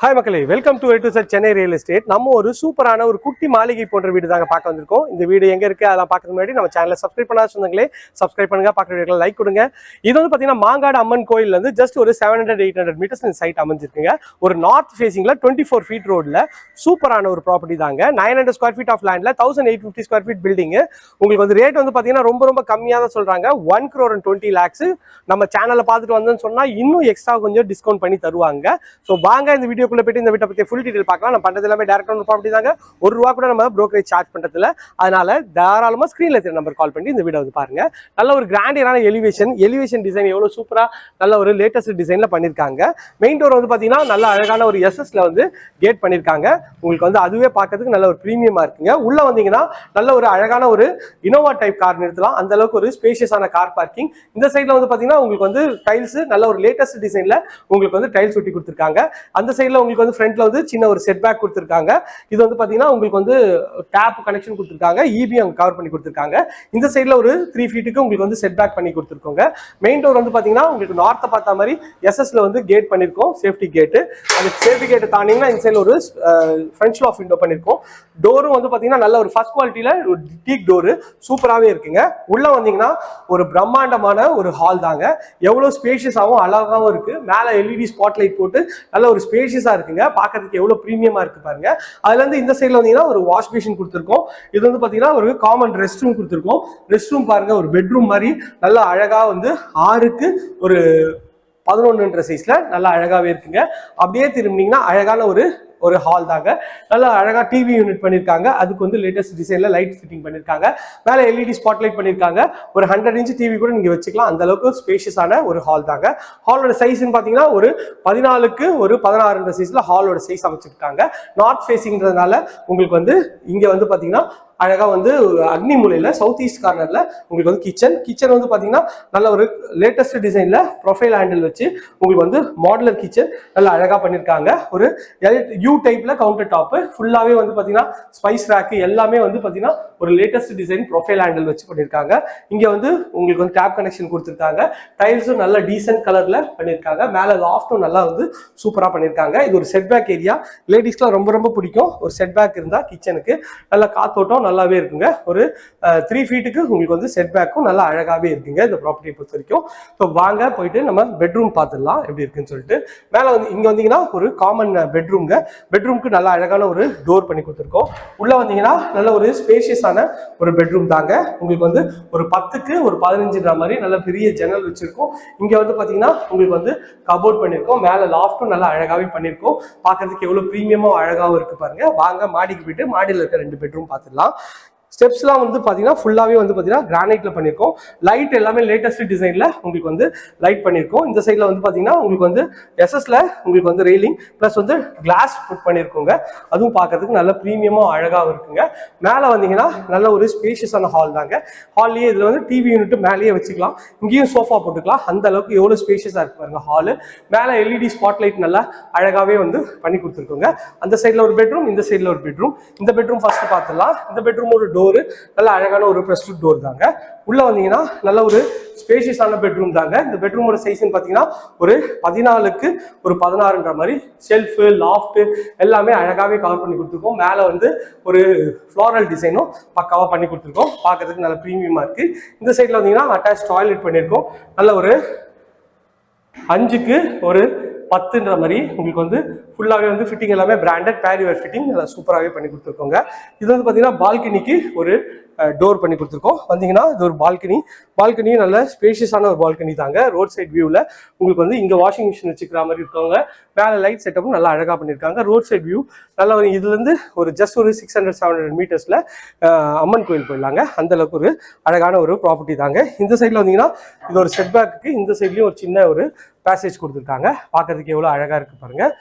Hi மக்களே welcome to to sir Chennai real estate நம்ம ஒரு சூப்பரான ஒரு குட்டி மாளிகை போன்ற வீடு தாங்க பார்க்க வந்திருக்கோம். இந்த வீடு எங்கே இருக்குது அதெல்லாம் பார்க்கறது முன்னாடி நம்ம சேனலை சப்ஸ்கிரைப் பண்ணா சொந்தங்களே சப்ஸ்கிரைப் பண்ணுங்க பார்க்குற வீடியோக்களை லைக் கொடுங்க. இது வந்து பார்த்தீங்கன்னா மாங்காடு அம்மன் கோயில் வந்து ஜஸ்ட் ஒரு seven hundred eight hundred meters இந்த சைட் அமைஞ்சிருக்குங்க. ஒரு நார்த் ஃபேசிங்கில் டுவெண்ட்டி ஃபோர் ஃபீட் ரோடில் சூப்பரான ஒரு ப்ராப்பர்ட்டி தாங்க. Nine hundred square feet of லேண்டில் thousand eight fifty square feet building உங்களுக்கு வந்து ரேட் வந்து பார்த்தீங்கன்னா ரொம்ப ரொம்ப கம்மியாக தான் சொல்கிறாங்க one crore and twenty lakhs நம்ம சேனலை பார்த்துட்டு வந்தோம்னு சொன்னால் இன்னும் எக்ஸ்ட்ரா கொஞ்சம் டிஸ்கவுண்ட் பண்ணி தருவாங்க. ஸோ வாங்க இந்த வீடியோ வீடியோக்குள்ள போயிட்டு இந்த வீட்டை பற்றி ஃபுல் டீடைல் பார்க்கலாம். நம்ம பண்ணுறது எல்லாமே டேரக்ட் வந்து ப்ராப்பர்ட்டி தாங்க ஒரு ரூபா கூட நம்ம ப்ரோக்கரேஜ் சார்ஜ் பண்ணுறதுல அதனால தாராளமாக ஸ்க்ரீனில் இருக்கிற நம்பர் கால் பண்ணி இந்த வீடியோ வந்து பாருங்க. நல்ல ஒரு கிராண்டியரான எலிவேஷன் எலிவேஷன் டிசைன் எவ்வளோ சூப்பராக நல்ல ஒரு லேட்டஸ்ட் டிசைனில் பண்ணியிருக்காங்க. மெயின் டோர் வந்து பார்த்தீங்கன்னா நல்ல அழகான ஒரு எஸ்எஸ்ல வந்து கேட் பண்ணியிருக்காங்க. உங்களுக்கு வந்து அதுவே பார்க்கறதுக்கு நல்ல ஒரு ப்ரீமியமாக இருக்குங்க. உள்ள வந்தீங்கன்னா நல்ல ஒரு அழகான ஒரு இனோவா டைப் கார் நிறுத்தலாம். அந்த அளவுக்கு ஒரு ஸ்பேஷியஸான கார் பார்க்கிங் இந்த சைடில் வந்து பார்த்தீங்கன்னா உங்களுக்கு வந்து டைல்ஸ் நல்ல ஒரு லேட்டஸ்ட் டிசைனில் உங்களுக்கு வந்து டைல்ஸ் ஒட்டி கொடுத்துருக்காங்க. அந்த சைடில் உங்களுக்கு வந்து ஃப்ரண்ட்ல வந்து சின்ன ஒரு செட் பேக் கொடுத்துருக்காங்க. இது வந்து பார்த்தீங்கன்னா உங்களுக்கு வந்து டேப் கனெக்ஷன் கொடுத்துருக்காங்க. இபி அவங்க கவர் பண்ணி கொடுத்துருக்காங்க. இந்த சைடில் ஒரு த்ரீ ஃபீட்டுக்கு உங்களுக்கு வந்து செட் பேக் பண்ணி கொடுத்துருக்கோங்க. மெயின் டோர் வந்து பார்த்தீங்கன்னா உங்களுக்கு நார்த்தை பார்த்த மாதிரி எஸ்எஸ்ல வந்து கேட் பண்ணியிருக்கோம் சேஃப்டி கேட்டு அந்த சேஃப்டி கேட்டு தாண்டிங்கன்னா இந்த சைடில் ஒரு ஃப்ரெண்ட்ஸ் ஆஃப் விண்டோ பண்ணியிருக்கோம் டோரும் வந்து பார்த்தீங்கன்னா நல்ல ஒரு ஃபர்ஸ்ட் குவாலிட்டியில் ஒரு டீக் டோரு சூப்பராகவே இருக்குங்க. உள்ள வந்தீங்கன்னா ஒரு பிரம்மாண்டமான ஒரு ஹால் தாங்க. எவ்வளோ ஸ்பேஷியஸாகவும் அழகாகவும் இருக்கு. மேலே எல்இடி ஸ்பாட் லைட் போட்டு நல்ல ஒரு ஸ்பேஷியஸ் ஸ்பேஷியஸாக இருக்குங்க. பார்க்கறதுக்கு எவ்வளோ ப்ரீமியமாக இருக்கு பாருங்க. அதுல இருந்து இந்த சைடில் வந்தீங்கன்னா ஒரு வாஷ் மிஷின் கொடுத்துருக்கோம். இது வந்து பார்த்தீங்கன்னா ஒரு காமன் ரெஸ்ட் ரூம் கொடுத்துருக்கோம். ரெஸ்ட் ரூம் பாருங்க ஒரு பெட்ரூம் மாதிரி நல்லா அழகா வந்து ஆறுக்கு ஒரு பதினொன்றுன்ற சைஸ்ல நல்லா அழகாவே இருக்குங்க. அப்படியே திரும்பினீங்கன்னா அழகான ஒரு ஒரு ஹால் தாங்க. நல்லா அழகா டிவி யூனிட் பண்ணியிருக்காங்க அதுக்கு வந்து லேட்டஸ்ட் டிசைன்ல லைட் ஃபிட்டிங் பண்ணியிருக்காங்க மேலே எல்இடி ஸ்பாட் லைட் பண்ணியிருக்காங்க ஒரு ஹண்ட்ரட் இன்ச் டிவி கூட நீங்க வச்சுக்கலாம். அந்த அளவுக்கு ஸ்பேஷியஸான ஒரு ஹால் தாங்க. ஹாலோட சைஸ்ன்னு பார்த்தீங்கன்னா ஒரு பதினாலுக்கு ஒரு பதினாறுன்ற சைஸ்ல ஹாலோட சைஸ் அமைச்சிருக்காங்க. நார்த் ஃபேசிங்கிறதுனால உங்களுக்கு வந்து இங்க வந்து பார்த்தீங்கன்னா அழகா வந்து அக்னி மூலையில சவுத் ஈஸ்ட் கார்னர்ல உங்களுக்கு வந்து கிச்சன் கிச்சன் வந்து பாத்தீங்கன்னா நல்ல ஒரு லேட்டஸ்ட் டிசைன்ல ப்ரொஃபைல் ஹேண்டில் வச்சு உங்களுக்கு வந்து மாடலர் கிச்சன் நல்லா அழகா பண்ணிருக்காங்க. ஒரு எல் யூ டைப்ல கவுண்டர் டாப் ஃபுல்லாவே வந்து பாத்தீங்கன்னா ஸ்பைஸ் ரேக்கு எல்லாமே வந்து பாத்தீங்கன்னா ஒரு லேட்டஸ்ட் டிசைன் ப்ரொஃபைல் ஹேண்டில் வச்சு பண்ணிருக்காங்க. இங்க வந்து உங்களுக்கு வந்து டேப் கனெக்ஷன் கொடுத்துருக்காங்க. டைல்ஸும் நல்ல டீசென்ட் கலர்ல பண்ணிருக்காங்க. மேல லாஃப்டும் நல்லா வந்து சூப்பரா பண்ணிருக்காங்க. இது ஒரு செட் பேக் ஏரியா லேடிஸ்க்குலாம் ரொம்ப ரொம்ப பிடிக்கும். ஒரு செட் பேக் இருந்தா கிச்சனுக்கு நல்ல காத்தோட்டம் நல்லாவே இருக்குங்க. ஒரு த்ரீ ஃபீட்டுக்கு உங்களுக்கு வந்து செட் பேக்கும் நல்லா அழகாவே இருக்குங்க இந்த ப்ராப்பர்ட்டியை பொறுத்த வரைக்கும் ஸோ வாங்க போயிட்டு நம்ம பெட்ரூம் பார்த்துடலாம். எப்படி இருக்குன்னு சொல்லிட்டு. மேலே வந்து இங்கே வந்தீங்கன்னா ஒரு காமன் பெட்ரூம்ங்க பெட்ரூம்க்கு நல்லா அழகான ஒரு டோர் பண்ணி கொடுத்துருக்கோம். உள்ளே வந்தீங்கன்னா நல்ல ஒரு ஸ்பேஷியஸான ஒரு பெட்ரூம் தாங்க. உங்களுக்கு வந்து ஒரு பத்துக்கு ஒரு பதினஞ்சுன்ற மாதிரி நல்ல பெரிய ஜன்னல் வச்சுருக்கோம். இங்கே வந்து பார்த்தீங்கன்னா உங்களுக்கு வந்து கபோர்ட் பண்ணியிருக்கோம் மேலே லாஃப்ட்டும் நல்லா அழகாகவே பண்ணியிருக்கோம் பார்க்கறதுக்கு எவ்வளோ ப்ரீமியமாக அழகாகவும் இருக்குது பாருங்கள் வாங்க மாடிக்கு போயிட்டு மாடியில் இருக்க ரெண்டு பெட்ரூம் பார்த்துடலாம். ஸ்டெப்ஸ்லாம் வந்து பார்த்தீங்கன்னா ஃபுல்லாகவே வந்து பார்த்தீங்கன்னா கிரானைட்டில் பண்ணியிருக்கோம் லைட் எல்லாமே லேட்டஸ்ட் டிசைனில் உங்களுக்கு வந்து லைட் பண்ணியிருக்கோம் இந்த சைடில் வந்து பார்த்தீங்கன்னா உங்களுக்கு வந்து எஸ்எஸ்ல உங்களுக்கு வந்து ரெயிலிங் ப்ளஸ் வந்து கிளாஸ் புட் பண்ணியிருக்கோங்க அதுவும் பார்க்கறதுக்கு நல்ல ப்ரீமியமாக அழகாகவும் இருக்குங்க. மேலே வந்தீங்கன்னா நல்ல ஒரு ஸ்பேஷியஸான ஹால் தாங்க. ஹால்லேயே இதில் வந்து டிவி யூனிட் மேலேயே வச்சுக்கலாம். இங்கேயும் சோஃபா போட்டுக்கலாம். அந்த அளவுக்கு எவ்வளோ ஸ்பேஷியஸாக இருக்கு பாருங்க ஹாலு மேலே எல்இடி ஸ்பாட் லைட் நல்லா அழகாகவே வந்து பண்ணி கொடுத்துருக்கோங்க. அந்த சைடில் ஒரு பெட்ரூம் இந்த சைடில் ஒரு பெட்ரூம் இந்த பெட்ரூம் ஃபர்ஸ்ட் பார்த்துடலாம் இந்த பெட்ரூம் ஒரு டோரு நல்ல அழகான ஒரு ப்ரெஸ் டோர் தாங்க. உள்ள வந்தீங்கன்னா நல்ல ஒரு ஸ்பேஷியஸான பெட்ரூம் தாங்க. இந்த பெட்ரூமோட சைஸ்ன்னு பார்த்தீங்கன்னா ஒரு பதினாலுக்கு ஒரு பதினாறுன்ற மாதிரி ஷெல்ஃபு லாஃப்ட் எல்லாமே அழகாகவே கவர் பண்ணி கொடுத்துருக்கோம். மேலே வந்து ஒரு ஃப்ளோரல் டிசைனும் பக்காவாக பண்ணி கொடுத்துருக்கோம். பார்க்கறதுக்கு நல்ல ப்ரீமியமாக இருக்குது இந்த சைடில் வந்தீங்கன்னா அட்டாச் டாய்லெட் பண்ணியிருக்கோம் நல்ல ஒரு அஞ்சுக்கு ஒரு பத்துன்ற மாதிரி உங்களுக்கு வந்து ஃபுல்லாகவே வந்து ஃபிட்டிங் எல்லாமே பிராண்டட் பேரிவேர் ஃபிட்டிங் நல்லா சூப்பராகவே பண்ணி கொடுத்துருக்கோங்க. இது வந்து பார்த்தீங்கன்னா பால்கனிக்கு ஒரு டோர் பண்ணி கொடுத்துருக்கோம். வந்தீங்கன்னா இது ஒரு பால்கனி பால்கனியும் நல்ல ஸ்பேஷியஸான ஒரு பால்கனி தாங்க. ரோட் சைட் வியூவில் உங்களுக்கு வந்து இங்கே வாஷிங் மிஷின் வச்சுக்கிற மாதிரி இருக்கவங்க மேலே லைட் செட்டப்பும் நல்லா அழகாக பண்ணியிருக்காங்க. ரோட் சைட் வியூ நல்லா இதுலேருந்து ஒரு ஜஸ்ட் ஒரு சிக்ஸ் ஹண்ட்ரட் செவன் ஹண்ட்ரட் மீட்டர்ஸில் அம்மன் கோயில் போயிடலாங்க. அந்தளவுக்கு ஒரு அழகான ஒரு ப்ராப்பர்ட்டி தாங்க. இந்த சைடில் வந்தீங்கன்னா இது ஒரு செட்பேக்கு இந்த சைட்லேயும் ஒரு சின்ன ஒரு பேசேஜ் கொடுத்துருக்காங்க. பார்க்கறதுக்கு எவ்வளோ அழகாக இருக்குது பாருங்கள்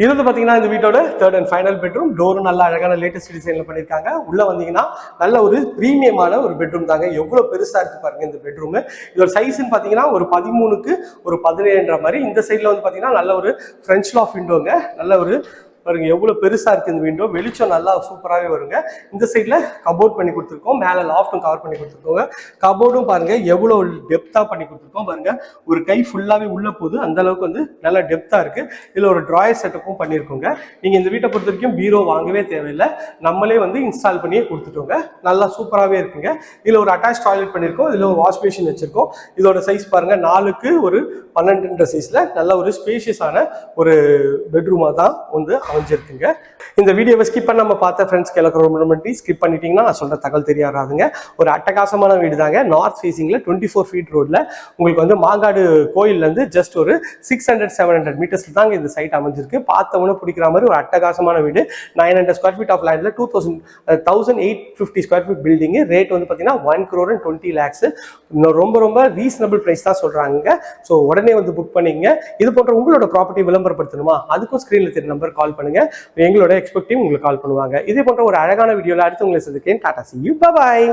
இது வந்து பார்த்தீங்கன்னா இந்த வீட்டோட தேர்ட் அண்ட் ஃபைனல் பெட்ரூம் டோரும் நல்ல அழகான லேட்டஸ்ட் டிசைனில் பண்ணியிருக்காங்க. உள்ள வந்தீங்கன்னா நல்ல ஒரு ப்ரீமியமான ஒரு பெட்ரூம் தாங்க. எவ்வளோ பெருசாக இருக்கு பாருங்க இந்த பெட்ரூம் இதோட சைஸ்ன்னு பார்த்தீங்கன்னா ஒரு பதிமூணுக்கு ஒரு பதினேழுன்ற மாதிரி. இந்த சைடில் வந்து பார்த்தீங்கன்னா நல்ல ஒரு ஃப்ரெஞ்ச் லாஃப் விண்டோங்க நல்ல ஒரு பாருங்க எவ்வளோ பெருசா இருக்கு இந்த விண்டோ வெளிச்சம் நல்லா சூப்பராகவே வருங்க. இந்த சைடில் கபோர்ட் பண்ணி கொடுத்துருக்கோம். மேலே லாஃப்ட்டும் கவர் பண்ணி கொடுத்துருக்கோங்க. கபோர்டும் பாருங்க எவ்வளோ டெப்த்தாக பண்ணி கொடுத்துருக்கோம் பாருங்க. ஒரு கை ஃபுல்லாகவே உள்ள போகுது. அந்த அளவுக்கு வந்து நல்லா டெப்த்தாக இருக்கு. இதில் ஒரு ட்ராயர் செட்டப்பும் பண்ணியிருக்கோங்க நீங்கள் இந்த வீட்டை பொறுத்த வரைக்கும் பீரோ வாங்கவே தேவையில்லை. நம்மளே வந்து இன்ஸ்டால் பண்ணியே கொடுத்துட்டோங்க. நல்லா சூப்பராகவே இருக்குங்க. இதில் ஒரு அட்டாச் டாய்லெட் பண்ணியிருக்கோம் இதில் ஒரு வாஷ் மிஷின் வச்சிருக்கோம். இதோட சைஸ் பாருங்க நாலுக்கு ஒரு பன்னெண்டுன்ற சைஸில் நல்ல ஒரு ஸ்பேஷியஸான ஒரு பெட்ரூமாக தான் வந்து அமைஞ்சிருக்குங்க இந்த வீடியோவை ஸ்கிப் பண்ணாம பார்த்த ஃப்ரெண்ட்ஸ்க்கு எல்லாருக்கும் ரொம்ப ரொம்ப நன்றி. ஸ்கிப் பண்ணிட்டீங்கன்னா நான் சொல்ற தகவல் தெரியாதுங்க ஒரு அட்டகாசமான வீடு தாங்க நார்த் ஃபேசிங்ல டுவெண்ட்டி ஃபோர் ஃபீட் ரோட்ல உங்களுக்கு வந்து மாங்காடு கோயில்லேருந்து ஜஸ்ட் ஒரு சிக்ஸ் ஹண்ட்ரட் செவன் ஹண்ட்ரட் மீட்டர்ஸ்ல தாங்க இந்த சைட் அமைஞ்சிருக்கு. பார்த்தவொன்னு பிடிக்கிற மாதிரி ஒரு அட்டகாசமான வீடு. Nine hundred square feet of லேண்ட்ல two thousand thousand eight fifty square feet building rate வந்து பார்த்தீங்கன்னா one crore and twenty lakhs ரொம்ப ரொம்ப ரீசனபிள் ப்ரைஸ் தான் சொல்றாங்க ஸோ உடனே வந்து புக் பண்ணிங்க. இது போன்ற உங்களோட ப்ராப்பர்ட்டி விளம்பரப்படுத்தணுமா? அதுக்கும் ஸ்க்ரீனில் தெரிய நம்பர் கால் பண்ணுங்க. எங்களோட எக்ஸ்பெக்டிவ் உங்களுக்கு கால் பண்ணுவாங்க. இதே போன்ற ஒரு அழகான வீடியோவில் அடுத்து உங்களை சந்திக்கிறேன். Tata C you bye